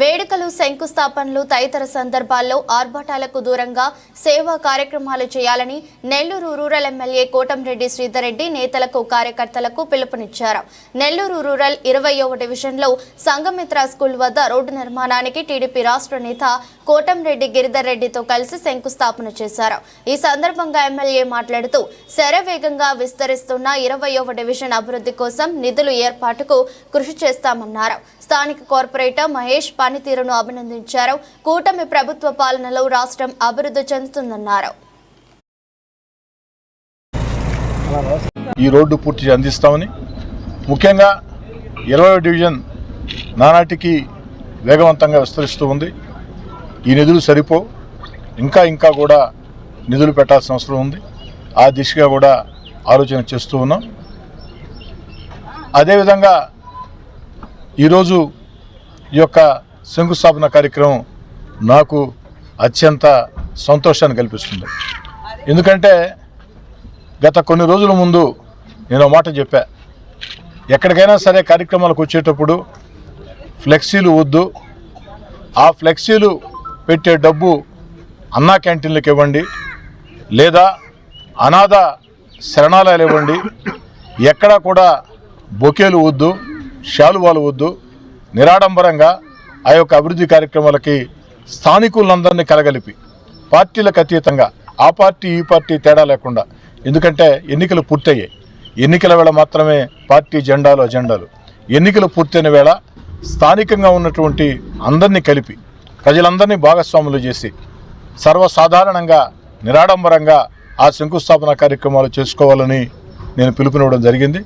వేడుకలు శంకుస్థాపనలు తదితర సందర్భాల్లో ఆర్భాటాలకు దూరంగా సేవా కార్యక్రమాలు చేయాలని నెల్లూరు రూరల్ ఎమ్మెల్యే కోటంరెడ్డి శ్రీధరెడ్డి నేతలకు కార్యకర్తలకు పిలుపునిచ్చారు. నెల్లూరు రూరల్ ఇరవయో డివిజన్లో సంగమిత్ర స్కూల్ వద్ద రోడ్డు నిర్మాణానికి టీడీపీ రాష్ట్ర నేత కోటంరెడ్డి గిరిధర్ రెడ్డితో కలిసి శంకుస్థాపన చేశారు. ఈ సందర్భంగా ఎమ్మెల్యే మాట్లాడుతూ శరవేగంగా విస్తరిస్తున్న ఇరవయవ డివిజన్ అభివృద్ధి కోసం నిధులు ఏర్పాటుకు కృషి చేస్తామన్నారు. స్థానిక కార్పొరేటర్ మహేష్ పనితీరును అభినందించారు. కూటమి ప్రభుత్వ పాలనలో రాష్ట్రం అభివృద్ధి చెందుతుందన్నారు. ఈ రోడ్డు పూర్తి అందిస్తామని ముఖ్యంగా ఇరవై డివిజన్ నానాటికి వేగవంతంగా విస్తరిస్తూ ఉంది. ఈ నిధులు సరిపో ఇంకా ఇంకా కూడా నిధులు పెట్టాల్సిన అవసరం ఉంది. ఆ దిశగా కూడా ఆలోచన చేస్తూ ఉన్నాం. అదేవిధంగా ఈరోజు ఈ యొక్క శంకుస్థాపన కార్యక్రమం నాకు అత్యంత సంతోషాన్ని కల్పిస్తుంది. ఎందుకంటే గత కొన్ని రోజుల ముందు నేను మాట చెప్పా. ఎక్కడికైనా సరే కార్యక్రమాలకు వచ్చేటప్పుడు ఫ్లెక్సీలు వద్దు. ఆ ఫ్లెక్సీలు పెట్టే డబ్బు అన్నా క్యాంటీన్లకు ఇవ్వండి. లేదా అనాథ శరణాలయాలు ఇవ్వండి. ఎక్కడా కూడా బొకేలు వద్దు శాలువాలు వద్దు. నిరాడంబరంగా ఆ యొక్క అభివృద్ధి కార్యక్రమాలకి స్థానికులందరినీ కలగలిపి పార్టీలకు అతీతంగా ఆ పార్టీ ఈ పార్టీ తేడా లేకుండా ఎందుకంటే ఎన్నికలు పూర్తయ్యాయి. ఎన్నికల వేళ మాత్రమే పార్టీ జెండాలు అజెండాలు. ఎన్నికలు పూర్తయిన వేళ స్థానికంగా ఉన్నటువంటి అందరినీ కలిపి ప్రజలందరినీ భాగస్వాములు చేసి సర్వసాధారణంగా నిరాడంబరంగా ఆ శంకుస్థాపన కార్యక్రమాలు చేసుకోవాలని నేను పిలుపునివ్వడం జరిగింది.